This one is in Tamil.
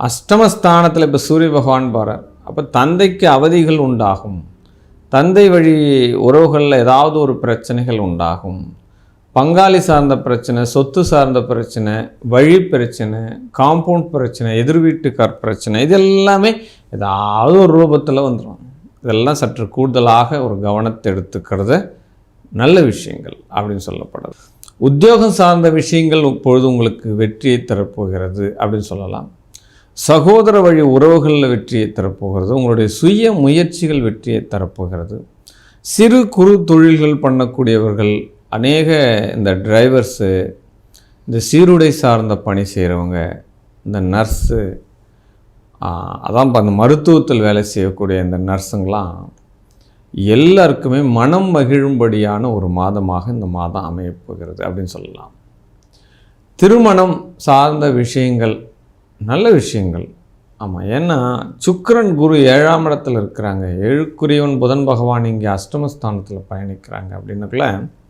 அஷ்டமஸ்தானத்தில் இப்போ சூரிய பகவான் பாரு அப்போ தந்தைக்கு அவதிகள் உண்டாகும். தந்தை வழி உறவுகளில் ஏதாவது ஒரு பிரச்சனைகள் உண்டாகும். பங்காளி சார்ந்த பிரச்சனை சொத்து சார்ந்த பிரச்சனை வழி பிரச்சனை காம்பவுண்ட் பிரச்சனை எதிர் வீட்டுக்கார் பிரச்சனை இது எல்லாமே ஏதாவது ஒரு ரூபத்தில் வந்துடும் இதெல்லாம் சற்று கூடுதலாக ஒரு கவனத்தை எடுத்துக்கிறது நல்ல விஷயங்கள் அப்படின்னு சொல்லப்படுது. உத்தியோகம் சார்ந்த விஷயங்கள் இப்பொழுது உங்களுக்கு வெற்றியை தரப்போகிறது அப்படின்னு சொல்லலாம். சகோதர வழி உறவுகளில் வெற்றியை தரப்போகிறது. உங்களுடைய சுய முயற்சிகள் வெற்றியை தரப்போகிறது. சிறு குறு தொழில்கள் பண்ணக்கூடியவர்கள் அநேக இந்த டிரைவர்ஸு இந்த சீருடை சார்ந்த பணி செய்கிறவங்க இந்த நர்ஸு அதான் இப்போ அந்த மருத்துவத்தில் வேலை செய்யக்கூடிய இந்த நர்ஸுங்களாம் எல்லாருக்குமே மனம் மகிழும்படியான ஒரு மாதமாக இந்த மாதம் அமையப்போகிறது அப்படின்னு சொல்லலாம். திருமணம் சார்ந்த விஷயங்கள் நல்ல விஷயங்கள். ஆமாம் ஏன்னா சுக்கரன் குரு ஏழாம் இடத்துல இருக்கிறாங்க. ஏழுக்குரியவன் புதன் பகவான் இங்கே அஷ்டமஸ்தானத்தில் பயணிக்கிறாங்க அப்படின்னக்குள்ள